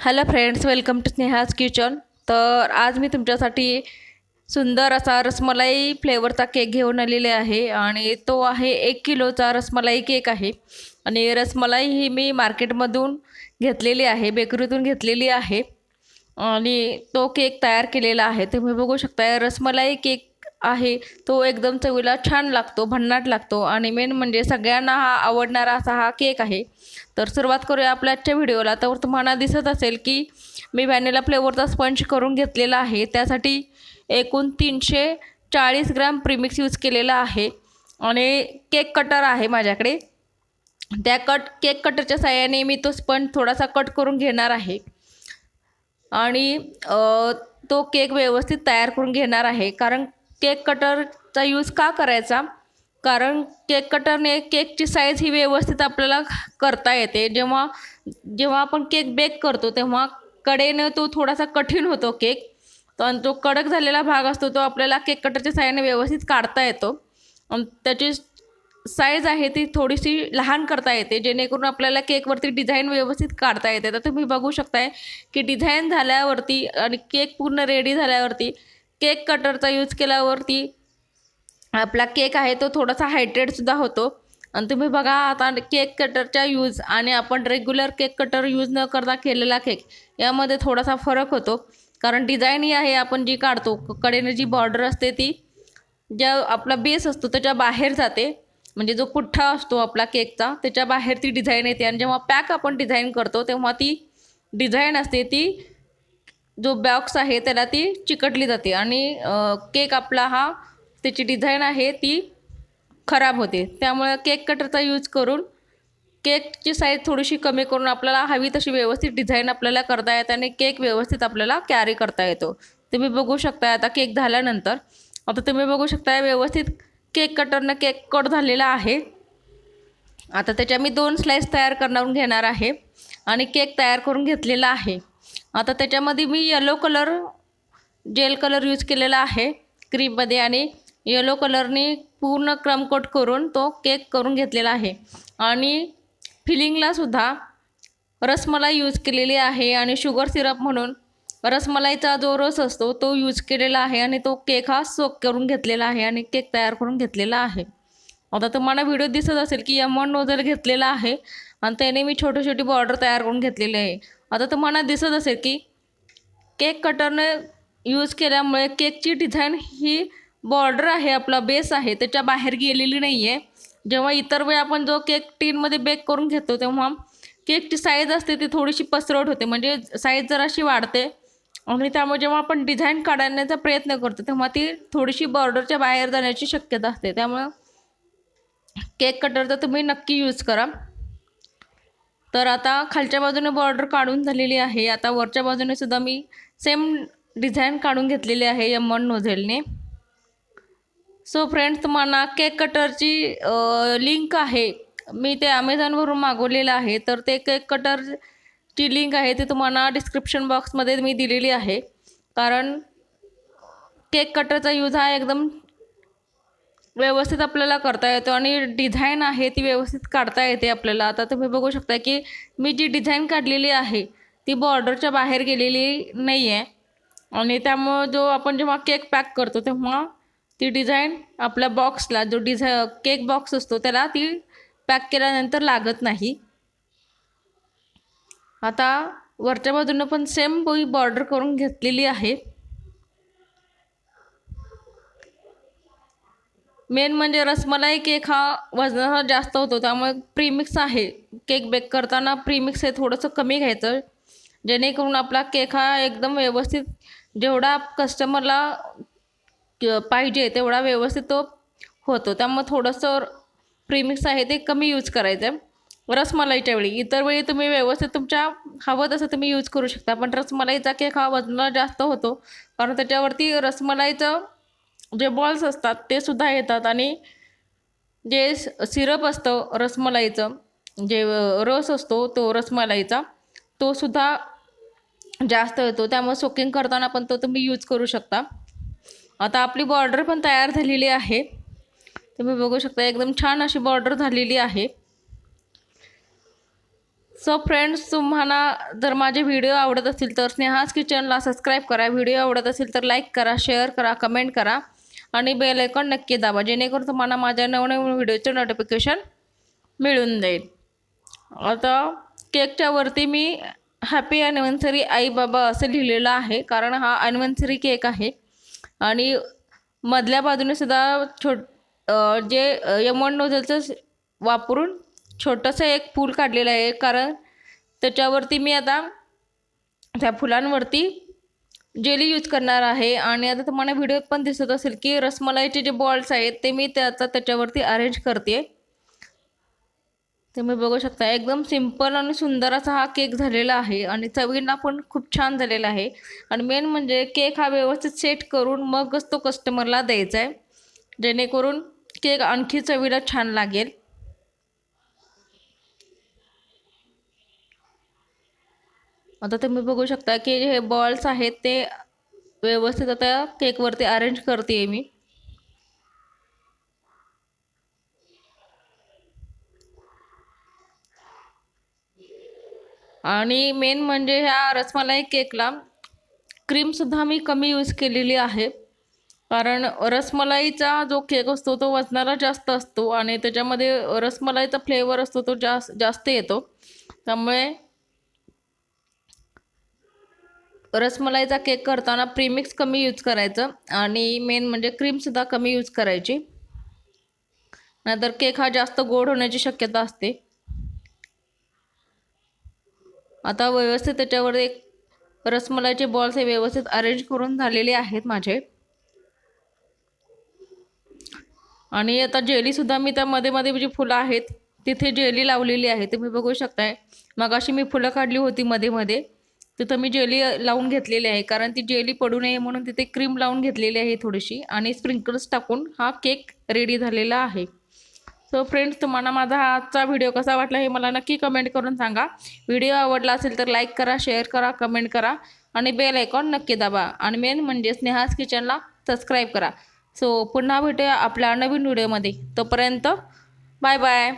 Hello friends welcome to Sneha's kitchen. तर आज मी तुमच्यासाठी सुंदर असा रसमलाई फ्लेवरचा केक घेऊन आलेले आहे आणि तो आहे एक किलोचा रसमलाई केक आहे. आणि रसमलाई ही मी मार्केटमधून घेतलेली आहे बेकरीतून घेतलेली आहे. आणि तो केक तयार केलेला आहे. तुम्ही बघू शकता रसमलाई केक आहे. तो एकदम चवीला छान लागतो भन्नाट लागतो आणि मेन म्हणजे सगळ्यांना हा आवडणारा असा हा केक आहे. तर सुरुवात करूया आपल्या आजच्या व्हिडिओला तर तुम्हाला दिसत असेल की मी व्हॅनिला फ्लेवरचा स्पंज करून घेतलेला आहे. त्यासाठी एकूण तीनशे चाळीस ग्राम प्रीमिक्स यूज केलेला आहे. आणि केक कटर आहे माझ्याकडे. त्या कट केक कटरच्या साह्याने मी तो स्पंज थोडासा कट करून घेणार आहे. आणि तो केक व्यवस्थित तयार करून घेणार आहे. कारण केक कटरचा यूज का करायचा? कारण केक कटरने केकची साईज ही व्यवस्थित आपल्याला करता येते. जेव्हा जेव्हा आपण केक बेक करतो तेव्हा कडेने तो थोडासा कठीण होतो केक. पण जो कडक झालेला भाग असतो तो आपल्याला केक कटरच्या साह्याने व्यवस्थित काढता येतो. आणि त्याची साईज आहे ती थोडीशी लहान करता येते. जेणेकरून आपल्याला केकवरती डिझाईन व्यवस्थित काढता येते. तर तुम्ही बघू शकताय की डिझाईन झाल्यावरती आणि केक पूर्ण रेडी झाल्यावरती केक कटरचा यूज केल्यावरती आपला केक आहे तो थोडासा हायड्रेटसुद्धा होतो. आणि तुम्ही बघा आता केक कटरचा यूज आणि आपण रेग्युलर केक कटर यूज न करता केलेला केक यामध्ये थोडासा फरक होतो. कारण डिझाईन ही आहे आपण जी काढतो कडेने जी बॉर्डर असते ती ज्या आपला बेस असतो त्याच्या बाहेर जाते. म्हणजे जो पुठ्ठा असतो आपला केकचा त्याच्या बाहेर ती डिझाईन येते. आणि जेव्हा पॅक आपण डिझाईन करतो तेव्हा ती डिझाईन असते ती जो बॉक्स आहे त्याला ती चिकटली जाते. आणि केक आपला हा त्याची डिझाईन आहे ती खराब होते. त्यामुळे केक कटरचा यूज करून केकची साईज थोडीशी कमी करून आपल्याला हवी तशी व्यवस्थित डिझाईन आपल्याला करता येते आणि केक व्यवस्थित आपल्याला कॅरी करता येतो. तुम्ही बघू शकता आता केक झाल्यानंतर. आता तुम्ही बघू शकता व्यवस्थित केक कटरनं केक कट झालेला आहे. आता त्याच्या मी दोन स्लाईस तयार करणारून घेणार आहे. आणि केक तयार करून घेतलेला आहे. आता त्याच्यामध्ये मी yellow colour gel colour use केलेला आहे क्रीममध्ये आणि येलो कलरने पूर्ण क्रमकोट करून तो केक करून घेतलेला आहे. आणि फिलिंगलासुद्धा रसमलाई यूज केलेली आहे आणि शुगर सिरप म्हणून रसमलाईचा जो रस असतो तो यूज केलेला आहे आणि तो केक हा सोक करून घेतलेला आहे आणि केक तयार करून घेतलेला आहे. आता तुम्हाला व्हिडिओ दिसत असेल की यमन नोझल घेतलेला आहे आणि त्याने मी छोटी छोटी बॉर्डर तयार करून घेतलेली आहे. आता तुम्हाला दिसत असेल की केक कटरने यूज केल्यामुळे केकची डिझाईन ही बॉर्डर आहे आपला बेस आहे त्याच्या बाहेर गेलेली नाही आहे जेव्हा इतर वेळी आपण जो केक टीनमध्ये बेक करून घेतो तेव्हा केकची साईज असते ती थोडीशी पसरट होते. म्हणजे साईज जराशी वाढते. आणि त्यामुळे जेव्हा आपण डिझाईन काढण्याचा प्रयत्न करतो तेव्हा ती थोडीशी बॉर्डरच्या बाहेर जाण्याची शक्यता असते. त्यामुळं केक कटरचा तुम्ही नक्की यूज करा. तर आता खालच्या बाजूने बॉर्डर काढून झालेली आहे. आता वरच्या बाजूने सुद्धा मी सेम डिझाईन काढून घेतलेली आहे यमन नोझेलने सो फ्रेंड्स तुम्हाला केक कटरची लिंक आहे. मी ते अमेझॉनवरून मागवलेलं आहे. तर ते केक कटरची लिंक आहे ते तुम्हाला डिस्क्रिप्शन बॉक्समध्ये मी दिलेली आहे. कारण केक कटरचा यूज हा एकदम व्यवस्थित आपल्याला करता येतो आणि डिझाईन आहे ती व्यवस्थित काढता येते आपल्याला. आता तुम्ही बघू शकता की मी जी डिझाईन काढलेली आहे ती बॉर्डरच्या बाहेर गेलेली नाही आहे आणि त्यामुळं जो आपण जेव्हा केक पॅक करतो तेव्हा ती डिझाईन आपल्या बॉक्सला जो डिझाय केक बॉक्स असतो त्याला ती पॅक केल्यानंतर लागत नाही. आता वरच्या बाजूनं पण सेम बोई बॉर्डर करून घेतलेली आहे. मेन म्हणजे रसमलाई केक हा वजनाचा जास्त होतो त्यामुळे प्रीमिक्स आहे. केक बेक करताना प्रीमिक्स हे थोडंसं कमी घ्यायचं जेणेकरून आपला केक हा एकदम व्यवस्थित जेवढा कस्टमरला पाहिजे तेवढा व्यवस्थित तो होतो. त्यामुळे थोडंसं प्रीमिक्स आहे ते कमी यूज करायचं. आहे रसमलाईच्या वेळी इतर वेळी तुम्ही व्यवस्थित तुमच्या हवं तसं तुम्ही यूज करू शकता पण रसमलाईचा केक हा वजनाला जास्त होतो कारण त्याच्यावरती रसमलाईचं जे बॉल्स असतात ते सुद्धा येतात. आणि जे सिरप असतं रसमलाईचं जे रस असतो तो रसमलाईचा तो सुद्धा जास्त येतो. त्यामुळे सोकिंग करताना पण तो तुम्ही यूज करू शकता. आता आपली बॉर्डर पण तयार झालेली आहे. तुम्ही बघू शकता एकदम छान अशी बॉर्डर झालेली आहे. सो फ्रेंड्स तुम्हाला जर माझे व्हिडिओ आवडत असतील तर स्नेहाज किचनला सबस्क्राईब करा. व्हिडिओ आवडत असेल तर लाईक करा शेअर करा कमेंट करा. आणि बेल आयकॉन नक्की दाबा जेणेकरून तुम्हाला माझ्या नवनवीन व्हिडिओचे नोटिफिकेशन मिळून जाईल. आता केकच्या वरती मी हॅपी ॲनिव्हर्सरी आई बाबा असं लिहिलेलं आहे कारण हा ॲनिव्हर्सरी केक आहे. आणि मधल्या बाजूने सुद्धा छोट जे यमन नोझलचं वापरून छोटंसं एक फूल काढलेलं आहे कारण त्याच्यावरती मी आता त्या फुलांवरती जेली यूज करणार आहे. आणि आता तुम्हाला व्हिडिओत पण दिसत असेल की रसमलाईचे जे बॉल्स आहेत ते मी त्याचा त्याच्यावरती अरेंज करते. तुम्ही बघू शकता एकदम सिंपल आणि सुंदर असा हा केक झालेला आहे. आणि चवींना पण खूप छान झालेला आहे. आणि मेन म्हणजे केक हा व्यवस्थित सेट करून मगच तो कस्टमरला द्यायचा आहे जेणेकरून केक आणखी चवीला छान लागेल. आता तुम्ही बघू शकता की हे बॉल्स आहेत ते व्यवस्थित आता केकवरती अरेंज करते मी. आणि मेन म्हणजे ह्या रसमलाई केकला क्रीमसुद्धा मी कमी यूज केलेली आहे. कारण रसमलाईचा जो केक असतो तो वजनाला जास्त असतो आणि त्याच्यामध्ये रसमलाईचा फ्लेवर असतो तो जास्त जास्त येतो. त्यामुळे रसमलाईचा केक करताना प्रीमिक्स कमी यूज करायचं आणि मेन म्हणजे क्रीमसुद्धा कमी यूज करायची. नाहीतर केक हा जास्त गोड होण्याची शक्यता असते. आता व्यवस्थित त्याच्यावर एक रसमलाईचे बॉल्स हे व्यवस्थित अरेंज करून झालेले आहेत माझे. आणि आता जेलीसुद्धा मी त्या मध्ये मध्ये जी फुलं आहेत तिथे जेली लावलेली आहे तुम्ही बघू शकताय. मग अशी मी फुलं काढली होती मध्ये मध्ये. तिथं मी जेली लावून घेतलेली आहे कारण ती जेली पडू नये म्हणून तिथे क्रीम लावून घेतलेली आहे थोडीशी आणि स्प्रिंकल्स टाकून हा केक रेडी झालेला आहे. सो फ्रेंड्स तुम्हाला माझा आजचा व्हिडिओ कसा वाटला हे मला नक्की कमेंट करून सांगा. व्हिडिओ आवडला असेल तर लाईक करा शेअर करा कमेंट करा आणि बेल आयकॉन नक्की दाबा आणि मेन म्हणजे स्नेहास किचनला सबस्क्राईब करा. सो पुन्हा भेटूया आपल्या नवीन व्हिडिओमध्ये तोपर्यंत बाय बाय